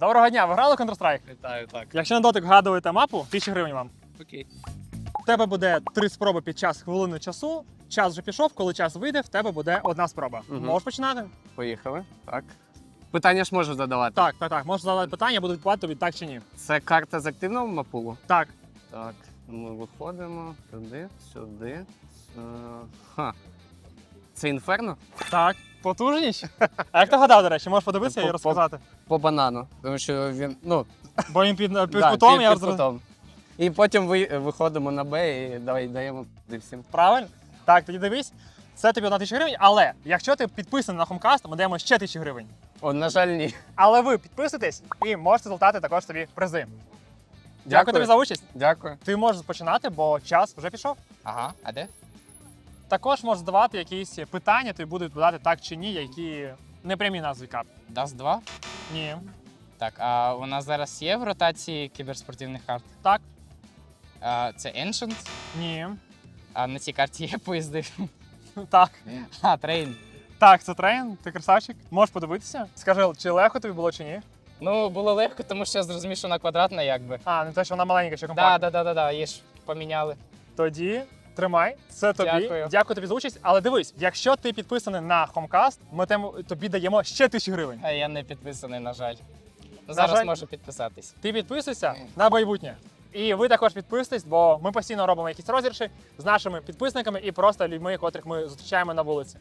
Доброго дня, ви грали в Counter-Strike? Вітаю, так. Якщо на дотик вгадуєте мапу, 1000 гривень вам. Окей. В тебе буде три спроби під час хвилини часу. Час вже пішов, коли час вийде, в тебе буде одна спроба. Мгм. Можеш починати? Поїхали. Так. Питання ж можу задавати. Так, так, так. Можеш задати питання, буду відповідати тобі так чи ні. Це карта з активного мапулу? Так. Так. Ми виходимо туди, сюди. Е, Ха. Це інферно? Так. Потужність? А як ти гадав, до речі, можеш подивитися і по- розказати? По банану. Тому що він. Ну, Бо він під, під да, кутом, під- я під розумію. кутом. І потім ви, виходимо на Б і давай даємо туди всім. Правильно? Так, тоді дивись. Це тобі одна тисяча гривень, але якщо ти підписаний на Хомкаст, ми даємо ще тисячу гривень. О, на жаль, ні. Але ви підписуйтесь і можете золотати також тобі призи. Дякую. Дякую. тобі за участь. Дякую. Ти можеш починати, бо час вже пішов. Ага, а де? Також можеш задавати якісь питання, тобі будуть відповідати так чи ні, які не прямі назви карт. Dust 2? Ні. Так, а у нас зараз є в ротації кіберспортивних карт? Так. А, це Ancient, Ні. а на цій карті є поїзди. Так. А, трейн. Так, це трейн, ти красавчик. Можеш подивитися. Скажи, чи легко тобі було чи ні? Ну, було легко, тому що я зрозумів, що вона квадратна, якби. А, не те, що вона маленька, чи компактна. да, да, да, да, її ж поміняли. Тоді тримай, це тобі. Дякую. Дякую тобі за участь. Але дивись, якщо ти підписаний на Хомкаст, ми тему- тобі даємо ще тисячу гривень. А я не підписаний, на жаль. Зараз жаль. можу підписатись. Ти підписуйся на майбутнє. І ви також підписуйтесь, бо ми постійно робимо якісь розірші з нашими підписниками і просто людьми, котрих ми зустрічаємо на вулиці.